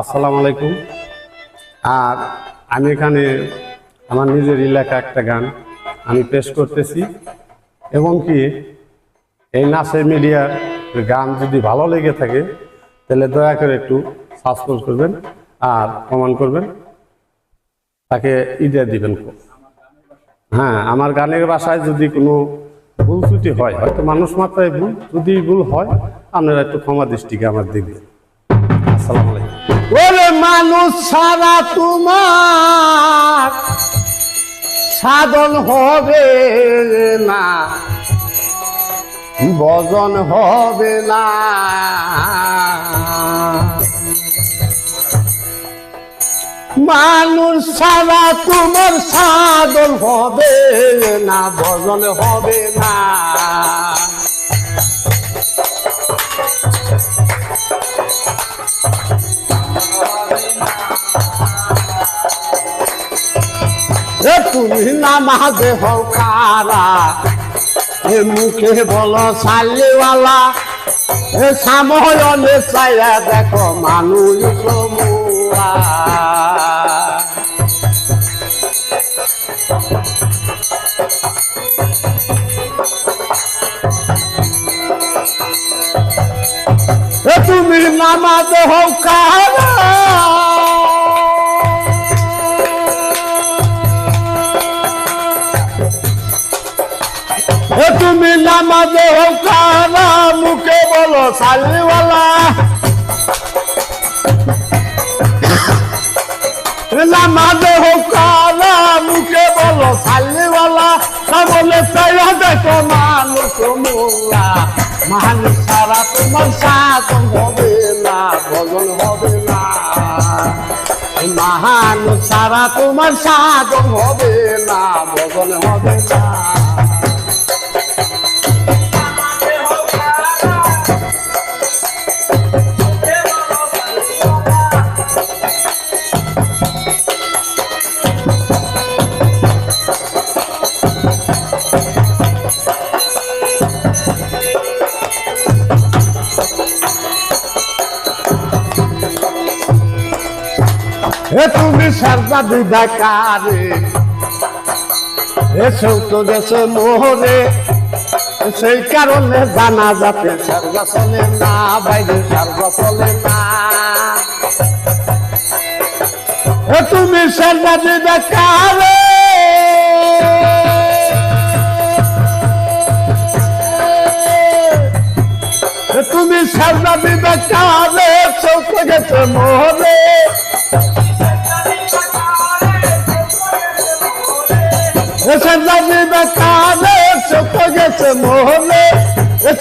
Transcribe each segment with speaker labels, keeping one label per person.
Speaker 1: আসসালামু আলাইকুম। আর আমি এখানে আমার নিজের এলাকা একটা গান আমি পেশ করতেছি। এবং কি এই নাচের মিডিয়ার গান যদি ভালো লেগে থাকে, তাহলে দয়া করে একটু সাবস্ক্রাইব করবেন আর কমেন্ট করবেন। তাকে ইডিয়া দিবেন। হ্যাঁ আমার গানের বাসায় যদি কোনো ভুল ত্রুটি হয়, হয়তো মানুষ মাত্রায় ভুল, যদি ভুল হয়, আপনারা একটু ক্ষমা দৃষ্টিকে আমার দেখবেন আসসালামু আলাইকুম।
Speaker 2: ওরে মানুষ সারা তোমার সাধন হবে না বজন হবে না। মানুষ সারা তোমার সাধন হবে না বজন হবে না। তুমি নামাজে হও কারা? এ মুখে বলো সাল্লিওয়ালা এ সাময়নে চাইয়া দেখো মানুষ এ তুমি নামাজে হও কারা? তুমি নামাজে কারা মুখে বলো সালিওয়ালা। নামাজে কারা মুখে বলো সালিওয়ালা। তা বলে চাইয়া দেখো মানুষ মোলা মানুষ সারা তোমার সাধন হবে না, ভজন হবে না। মানুষ সারা তোমার সাধন হবে না, ভজন হবে না। এ তুমি সারদা দিদা কারে এ তো গেছে মোহরে। সেই কারণে জানা যাতে সারদা চলে না, বাইরে চলে না। তুমি সারদা দিদা কারে তুমি সারদা দিদা কারে গেছে মোহরে।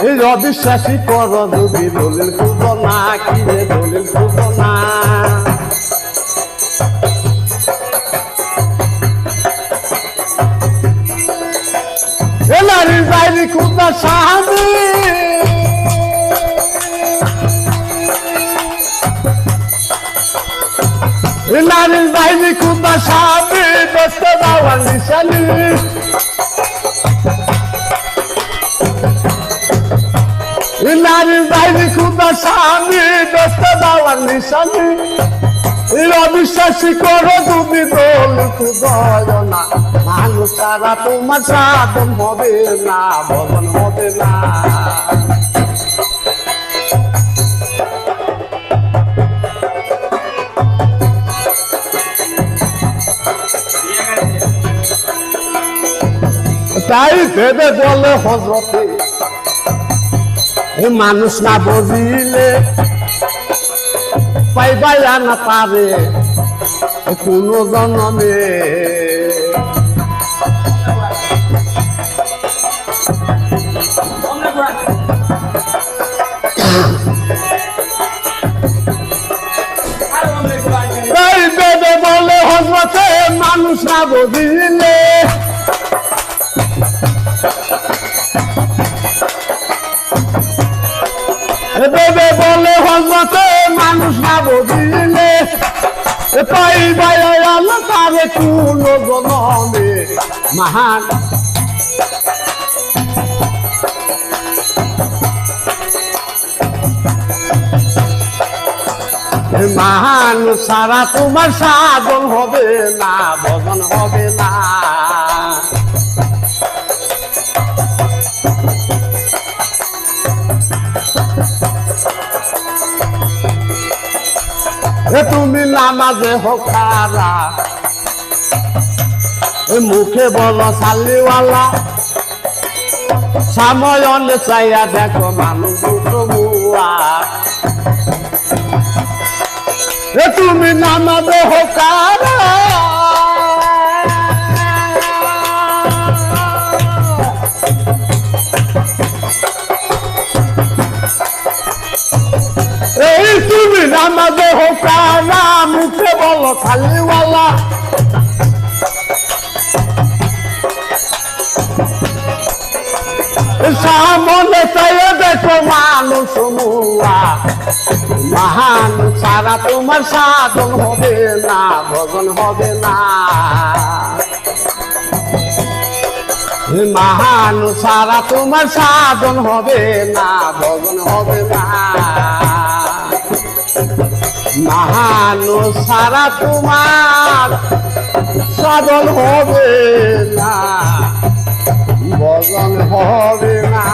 Speaker 2: অবিশ্বাসী কর যদি দলিল খুব না কি রে দলিল খুব না এ নারী বাইরি খুব স্বামী এ নারী বাইরি খুব স্বামী বেসতে নারীর করো তুমি দোল না মানুষ সারা তোমার সাধন হবে না হবে না। তাই ভেবে বলে হজরতে এ মানুষ না বুঝিলে পাইবাই না পারে কোন জন্মে। বলে হজরতে মানুষ না বুঝিলে। বলে হজরতে মানুষ না বুঝিলে। পাই আল্লাহ তারে কোন জনমে মহান। মহান সারা তোমার সাধন হবে না, ভজন হবে না। তুমি নামাজে হোকারা মুখে বলো সালিওয়ালা সাময়নে চাইয়া দেখো মানুষ তুমি নামাজে হোকারা খালিওয়ালা সামনে চাইয়ে দেখো মানুষ মুয়া। মহান সারা তোমার সাধন হবে না, ভজন হবে না। মহান সারা তোমার সাধন হবে না, ভজন হবে না। মহান সারা তোমার সাধন হবে না। ভজন হবে না।